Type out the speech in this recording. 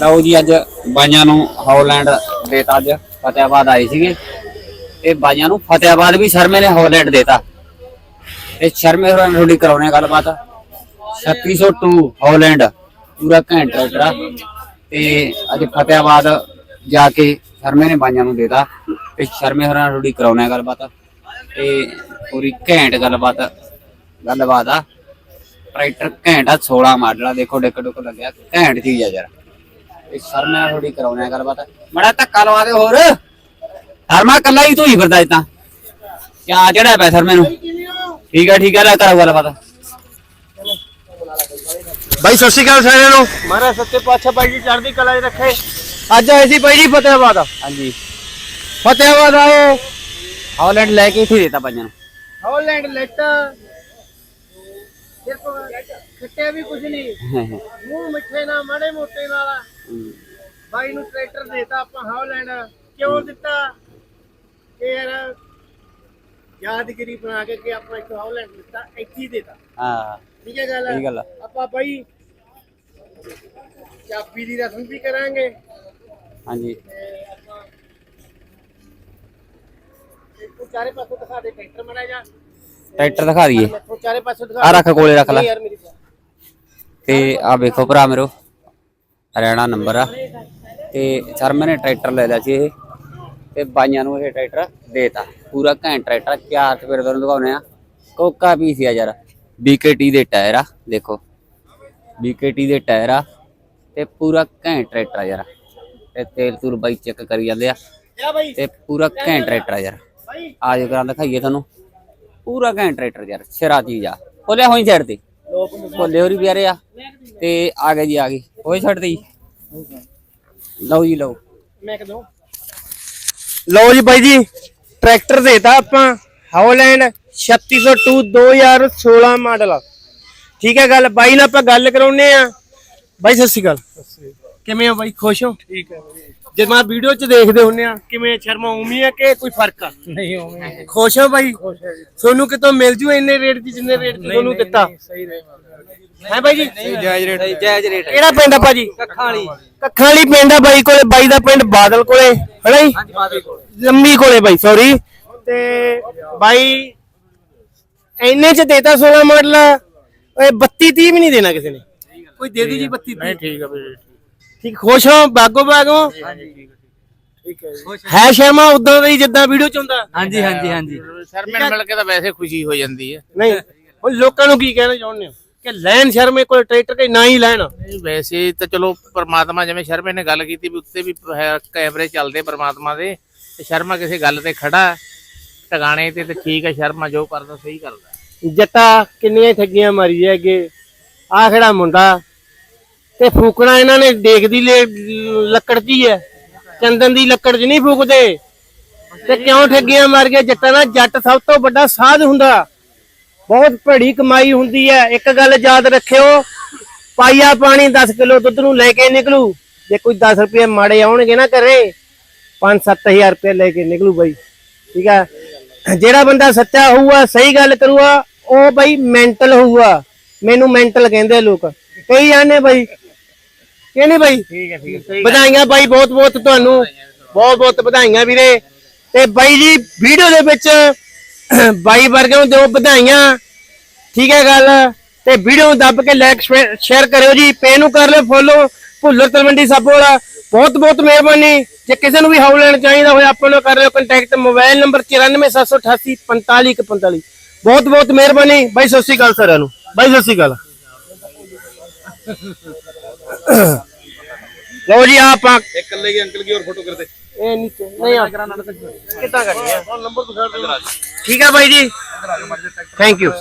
ਲਓ ਜੀ, ਅੱਜ ਬਾਈਆਂ ਨੂੰ ਹੌਲੈਂਡ ਦੇਤਾ ਅੱਜ, ਫਤਿਆਬਾਦ ਆਏ ਸੀਗੇ। ਤੇ ਬਾਈਆਂ ਨੂੰ ਫਤਿਆਬਾਦ ਵੀ ਸ਼ਰਮੇ ਨੇ ਹੌਲੈਂਡ ਦੇਤਾ। ਤੇ ਸ਼ਰਮੇ ਹੋਰਾਂ ਨੇ ਥੋੜੀ ਕਰਾਉਣੇ ਗੱਲਬਾਤ। 3602 ਹੌਲੈਂਡ, ਪੂਰਾ ਘੈਂਟ ਟਰੈਕਟਰ ਆ ਤੇ ਅੱਜ ਫਤਿਆਬਾਦ ਜਾ ਕੇ ਸ਼ਰਮੇ ਨੇ ਬਾਈਆਂ ਨੂੰ ਦੇਤਾ। ਤੇ ਸ਼ਰਮੇ ਹੋਰਾਂ ਨਾਲ ਥੋੜੀ ਕਰਾਉਣੇ ਗੱਲਬਾਤ। ਤੇ ਪੂਰੀ ਘੈਂਟ ਗੱਲਬਾਤ ਗੱਲਬਾਤ ਆ। ਟਰੈਕਟਰ ਘੈਂਟ ਆ 16 ਮਾਡਲ ਆ। ਦੇਖੋ ਡਿੱਕ ਡੁੱਕ ਲੱਗਿਆ। ਘੈਂਟ ਚੀਜ਼ ਆ ਯਾਰ। ਇਹ ਸਰ ਨਾਲ ਥੋੜੀ ਕਰਾਉਣੇ ਗੱਲਬਾਤ। ਮੜਾ ਧੱਕਾ ਲਵਾ ਦੇ ਹੋਰ। ਹਰਮਾ ਕੱਲਾ ਹੀ ਤੂੰ ਹੀ ਫਿਰਦਾ ਇਤਾਂ ਕਿਆ ਚੜਿਆ ਪਿਆ ਸਰ ਮੈਨੂੰ? ਠੀਕ ਹੈ ਠੀਕ ਹੈ ਲੈ ਕਰੋ ਗੱਲਬਾਤ। ਬਾਈ ਸਤਿ ਸ਼੍ਰੀ ਅਕਾਲ ਸਾਰਿਆਂ ਨੂੰ। ਮਹਾਰਾਜ ਸੱਚੇ ਪਾਤਸ਼ਾਹ ਬਾਈ ਜੀ ਚੜ੍ਹਦੀ ਕਲਾ 'ਚ ਰੱਖੇ। ਅੱਜ ਆਏ ਸੀ ਬਾਈ ਜੀ ਫਤਿਹਾਬਾਦ। ਹਾਂਜੀ। ਫਤਿਹਾਬਾਦ ਆਏ। ਹਾਲੈਂਡ ਲੈ ਕੇ ਇੱਥੇ ਦੇਤਾ ਪੰਜਾਂ ਨੂੰ। ਹਾਲੈਂਡ ਲੈਟ। ਸਿਰਫ ਖੱਟਿਆ ਵੀ ਕੁਝ ਨਹੀਂ। ਮੂੰਹ ਮਿੱਠੇ ਨਾਲ ਮਾੜੇ ਮੋਟੇ ਨਾਲ। ਬਾਈ ਨੂੰ ਟਰੈਕਟਰ ਦੇਤਾ ਆਪਾਂ ਹਾਲੈਂਡ। ਕਿਉਂ ਦਿੱਤਾ? ਕਿ ਯਾਰ ਯਾਦਗਿਰੀ ਬਣਾ ਕੇ ਕਿ ਆਪਾਂ ਇੱਕ ਹਾਲੈਂਡ ਦਿੱਤਾ ਇੱਥੇ ਹੀ ਦੇਤਾ। ਹਾਂ। ਠੀਕ ਹੈ ਗੱਲ? ਸਹੀ ਗੱਲ ਆ। ਆਪਾਂ ਬਾਈ ਚਾਬੀ ਦੀ ਰਸਮ ਵੀ ਕਰਾਂਗੇ। ਹਾਂਜੀ। ਤੇ ਆਪਾਂ ਇੱਕੋ ਚਾਰੇ ਪਾਸੋਂ ਦਿਖਾ ਦੇ ਟਰੈਕਟਰ ਮੜਾ ਜਾ ਟਰੈਕਟਰ ਦਿਖਾ ਦਈਏ। ਇੱਕੋ ਚਾਰੇ ਪਾਸੋਂ ਦਿਖਾ ਆ ਰੱਖ ਕੋਲੇ ਰੱਖ ਲੈ। ਨਹੀਂ ਯਾਰ ਮੇਰੀ ਗੱਲ। ਤੇ ਆ ਵੇਖੋ ਭਰਾ ਮੇਰੋ। ਹਰਿਆਣਾ ਨੰਬਰ ਆ। ਤੇ ਸਰ, ਮੈਨੇ ਟਰੈਕਟਰ ਲੈ ਲਿਆ ਸੀ ਇਹ। ਤੇ ਬਾਈਆਂ ਨੂੰ ਇਹ ਟਰੈਕਟਰ ਦੇਤਾ। ਪੂਰਾ ਘੈਂਟ ਟਰੈਕਟਰ ਚਾਰ ਚਪੇਰ ਤੁਹਾਨੂੰ ਦਿਖਾਉਣੇ ਆ। ਕੋਕਾ ਪੀਸ ਆ ਯਾਰ। BKT ਦੇ ਟਾਇਰ ਆ, ਦੇਖੋ। BKT ਦੇ ਟਾਇਰ ਆ। ਤੇ ਪੂਰਾ ਘੈਂਟ ਟਰੈਕਟਰ ਆ ਯਾਰ। ਤੇ ਤੇਲ ਤੂਲ ਬਾਈ ਚੈੱਕ ਕਰੀ ਜਾਂਦੇ ਆ। ਤੇ ਪੂਰਾ ਘੈਂਟ ਟਰੈਕਟਰ ਆ ਯਾਰ। ਬਾਈ ਆ ਜੋ ਕਰਾਂ ਦਿਖਾਈਏ ਤੁਹਾਨੂੰ। ਪੂਰਾ ਘੈਂਟ ਟਰੈਕਟਰ ਯਾਰ। ਸਿਰਾ ਚੀਜ਼ ਆ। ਖੋਲਿਆ ਹੋਈ ਸਾਈਡ ਤੇ। ਭੋਲੇ ਹੋਰੀ ਪਿਆਰੇ ਆ। ਤੇ ਆ ਗਏ ਜੀ, ਆ ਗਏ। ਹੋਈ ਛੱਡ ਦੀ। ਲਓ ਜੀ ਲਓ। ਮੈਂ ਕਦੋਂ ਲਓ ਜੀ ਬਾਈ ਜੀ ਟਰੈਕਟਰ ਦੇਤਾ ਆਪਾਂ ਹਾਲੈਂਡ 3602 2016 ਮਾਡਲ। ਠੀਕ ਹੈ ਗੱਲ ਬਾਈ ਨਾਲ ਆਪਾਂ ਗੱਲ ਕਰਾਉਨੇ ਆ ਬਾਈ ਸਤਿ ਸ਼੍ਰੀ ਅਕਾਲ। ਕਿਵੇਂ ਹੋ ਬਾਈ ਖੁਸ਼ ਹੋ? ਠੀਕ ਹੈ ਜੇ ਮੈਂ ਵੀਡੀਓ 'ਚ ਦੇਖਦੇ ਹੁੰਨੇ ਆ ਕਿਵੇਂ ਸ਼ਰਮਾ ਉਮੀ ਹੈ ਕਿ ਕੋਈ ਫ਼ਰਕ ਆ? ਨਹੀਂ ਉਮੀ ਖੁਸ਼ ਹੋ ਬਾਈ? ਤੁਹਾਨੂੰ ਕਿਤੋਂ ਮਿਲ ਜੂ ਇੰਨੇ ਰੇਟ 'ਚ ਜਿੰਨੇ ਰੇਟ ਤੁਹਾਨੂੰ ਦਿੱਤਾ? ਸਹੀ ਹੈ ਬਾਈ ਜੀ? ਜਾਇਜ਼ ਰੇਟ ਜਾਇਜ਼ ਰੇਟ ਕਿਹੜਾ ਪਿੰਡ ਆ ਭਾਜੀ? ਕੱਖਾਂ ਵਾਲੀ। ਕੱਖਾਂ ਵਾਲੀ ਪਿੰਡ ਆ ਬਾਈ ਕੋਲੇ ਬਾਈ ਦਾ ਪਿੰਡ ਬਾਦਲ ਕੋਲੇ ਹਣਾ ਜੀ? ਲੰਮੀ ਕੋਲੇ ਬਾਈ ਸੌਰੀ ਤੇ ਬਾਈ ਇੰਨੇ ਚ ਦੇਤਾ 16 ਮਾਡਲ ਓਏ 32 30 ਵੀ ਨਹੀਂ ਦੇਣਾ ਕਿਸੇ ਨੇ। ਕੋਈ ਦੇ ਦੂ ਜੀ 32 30 ਠੀਕ ਆ ਵੀਰੇ ਠੀਕ ਖੁਸ਼ ਹੋ ਬਾਗੋ ਬਾਗੋ? ਠੀਕ ਹੈ ਹੈ ਸ਼ਰਮਾ ਉਦਾਂ ਦਾ ਹੀ ਜਿੱਦਾਂ ਵੀਡੀਓ ਚ ਹੁੰਦਾ। ਹਾਂਜੀ ਹਾਂਜੀ ਹਾਂਜੀ। ਸਰ ਮੈਨੂੰ ਮਿਲ ਕੇ ਤਾਂ ਵੈਸੇ ਖੁਸ਼ੀ ਹੋ ਜਾਂਦੀ ਹੈ। ਨਹੀਂ ਲੋਕਾਂ ਨੂੰ ਕੀ ਕਹਿਣਾ ਚਾਹੁੰਦੇ ਹੋ? ਕਿ ਲੈਣ ਸ਼ਰਮੇ ਕੋਲ ਟਰੈਕਟਰ ਕੇ ਨਾ ਹੀ ਲੈਣ। ਨਹੀਂ, ਵੈਸੇ ਤਾਂ ਚਲੋ ਪਰਮਾਤਮਾ ਜਿਵੇਂ ਸ਼ਰਮੇ ਨੇ ਗੱਲ ਕੀਤੀ ਵੀ ਉੱਤੇ ਵੀ ਹੈ ਕੈਮਰੇ ਚੱਲਦੇ ਪਰਮਾਤਮਾ ਦੇ ਤੇ ਸ਼ਰਮਾ ਕਿਸੇ ਗੱਲ ਤੇ ਖੜਾ ਹੈ, ਟਿਕਾਣੇ ਤੇ ਤੇ ਠੀਕ ਹੈ ਸ਼ਰਮਾ ਜੋ ਕਰਦਾ ਸਹੀ ਕਰਦਾ। ਜੱਟਾ ਕਿੰਨੀਆਂ ਠੱਗੀਆਂ ਮਾਰੀ ਹੈਗੇ ਆ ਖੜਾ ਮੁੰਡਾ ਤੇ ਫੂਕਣਾ ਇਹਨਾਂ ਨੇ ਦੇਖਦੀ ਲੈ ਲੱਕੜ ਦੀ ਹੈ ਚੰਦਨ ਦੀ ਲੱਕੜ 'ਚ ਨਹੀਂ ਫੂਕਦੇ। ਤੇ ਕਿਉਂ ਠੱਗੀਆਂ ਮਾਰ ਗਿਆ ਜੱਟਾਂ ਦਾ ਜੱਟ ਸਭ ਤੋਂ ਵੱਡਾ ਸਾਧ ਹੁੰਦਾ। ਬਹੁਤ ਭੜੀ ਕਮਾਈ ਹੁੰਦੀ ਹੈ। ਇੱਕ ਗੱਲ ਯਾਦ ਰੱਖਿਓ ਪਾਈਆ ਪਾਣੀ 10 ਕਿਲੋ ਦੁੱਧ ਨੂੰ ਲੈ ਕੇ ਨਿਕਲੂ। ਜੇ ਕੋਈ 10 ਰੁਪਏ ਮਾੜੇ ਆਉਣਗੇ ਨਾ ਘਰੇ 5-7000 ਰੁਪਏ ਲੈ ਕੇ ਨਿਕਲੂ ਬਾਈ। ਠੀਕ ਹੈ ਜਿਹੜਾ ਬੰਦਾ ਸੱਚਾ ਹੋਊਗਾ ਸਹੀ ਗੱਲ ਕਰੂਗਾ ਉਹ ਬਾਈ ਮੈਂਟਲ ਹੋਊਗਾ। ਮੈਨੂੰ ਮੈਂਟਲ ਕਹਿੰਦੇ ਲੋਕ। ਕਈ ਜਾਣੇ ਬਾਈ। ਕਹਿੰਦੇ ਬਾਈ? ਠੀਕ ਹੈ ਠੀਕ ਹੈ ਵਧਾਈਆਂ ਬਾਈ ਬਹੁਤ ਬਹੁਤ ਤੁਹਾਨੂੰ। ਬਹੁਤ ਬਹੁਤ ਵਧਾਈਆਂ ਵੀਰੇ। ਤੇ ਬਾਈ ਜੀ ਵੀਡੀਓ ਦੇ ਵਿੱਚ ਬਾਈ ਵਰਗਿਆਂ ਨੂੰ ਦਿਓ ਵਧਾਈਆਂ। ਠੀਕ ਹੈ ਗੱਲ। ਤੇ ਵੀਡੀਓ ਦੱਬ ਕੇ ਲਾਈਕ ਸ਼ੇਅਰ ਕਰਿਓ ਜੀ। ਪੇ ਨੂੰ ਕਰ ਲਿਓ ਫੋਲੋ ਭੁੱਲਰ ਤਲਵੰਡੀ ਸਾਬੋ ਬਹੁਤ ਬਹੁਤ ਮਿਹਰਬਾਨੀ। ਜੇ ਕਿਸੇ ਨੂੰ ਵੀ ਹਾਉ ਲੈਣ ਚਾਹੀਦਾ ਹੋਇਆ, ਆਪਾਂ ਨੂੰ ਕਰ ਲਿਓ ਕੰਟੈਕਟ ਮੋਬਾਈਲ ਨੰਬਰ 94788 4545 ਬਹੁਤ ਬਹੁਤ ਮਿਹਰਬਾਨੀ। ਬਾਈ, ਸਤਿ ਸ਼੍ਰੀ ਅਕਾਲ ਸਾਰਿਆਂ ਨੂੰ। ਬਾਈ, ਸਤਿ ਸ਼੍ਰੀ ਅਕਾਲ। ਲਓ ਜੀ ਆਪਾਂ ਇਕੱਲੇ ਕੀ ਅੰਕਲ ਕੀ ਹੋਰ ਫੋਟੋ ਕਰਦੇ? ਠੀਕ ਹੈ ਬਾਈ ਜੀ। Thank you